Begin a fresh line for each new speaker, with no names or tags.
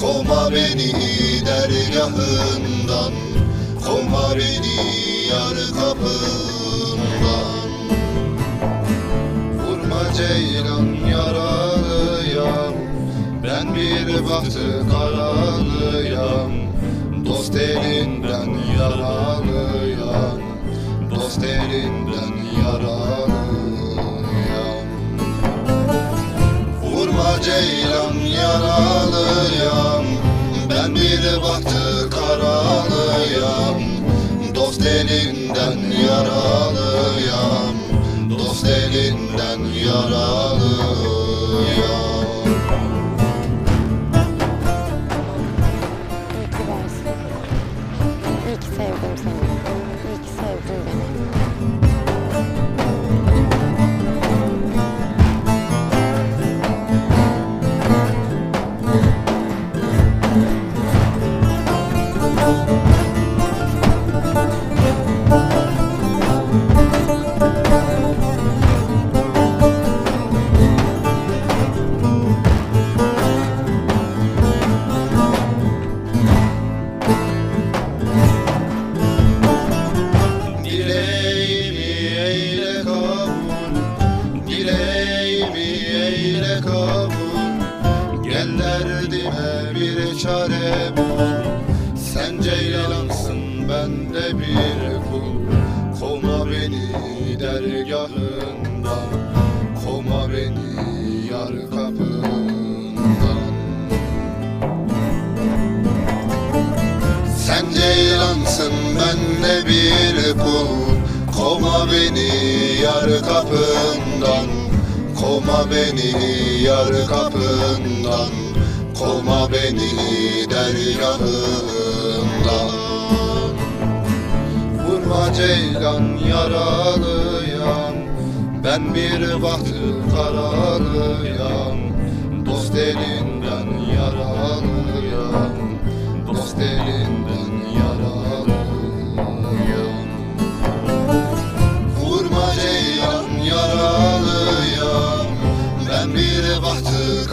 Kovma beni dergahından Kovma beni yar kapından. Vurma ceylan yaralıyam Ben bir bahtı karalıyam. Dost elinden yaralıyam Dost elinden yaralıyam. Vurma ceylan yaralıyam Ben bir bahtı karalıyam Dost elinden yaralıyam Dost elinden yaralıyam.
İyi ki sevdim seni.
Kabul. Gel derdime bir çare bul. Sen ceylansın ben de bir kul. Kovma beni dergahından. Kovma beni yar kapından. Sen ceylansın ben de bir kul. Kovma beni yar kapından Kovma beni yar kapından Kovma beni dergahından. Vurma ceylan yaralıyam Ben bir bahtı karalıyam Gece battı